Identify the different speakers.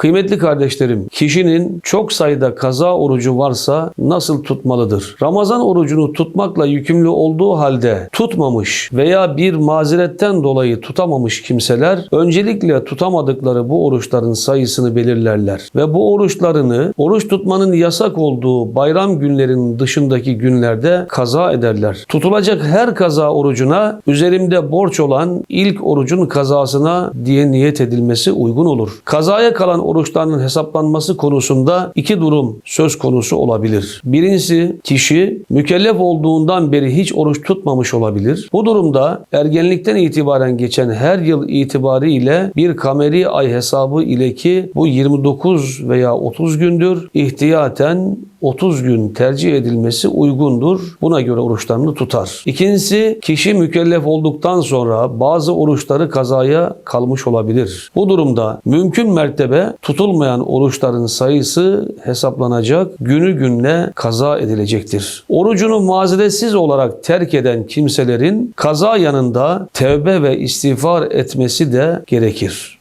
Speaker 1: Kıymetli kardeşlerim, kişinin çok sayıda kaza orucu varsa nasıl tutmalıdır? Ramazan orucunu tutmakla yükümlü olduğu halde tutmamış veya bir mazeretten dolayı tutamamış kimseler öncelikle tutamadıkları bu oruçların sayısını belirlerler ve bu oruçlarını oruç tutmanın yasak olduğu bayram günlerinin dışındaki günlerde kaza ederler. Tutulacak her kaza orucuna üzerimde borç olan ilk orucun kazasına diye niyet edilmesi uygun olur. Kazaya kalan oruçların hesaplanması konusunda iki durum söz konusu olabilir. Birincisi kişi mükellef olduğundan beri hiç oruç tutmamış olabilir. Bu durumda ergenlikten itibaren geçen her yıl itibariyle bir kameri ay hesabı ile ki bu 29 veya 30 gündür ihtiyaten 30 gün tercih edilmesi uygundur. Buna göre oruçlarını tutar. İkincisi kişi mükellef olduktan sonra bazı oruçları kazaya kalmış olabilir. Bu durumda mümkün mertebe tutulmayan oruçların sayısı hesaplanacak, günü gününe kaza edilecektir. Orucunu mazeretsiz olarak terk eden kimselerin kaza yanında tevbe ve istiğfar etmesi de gerekir.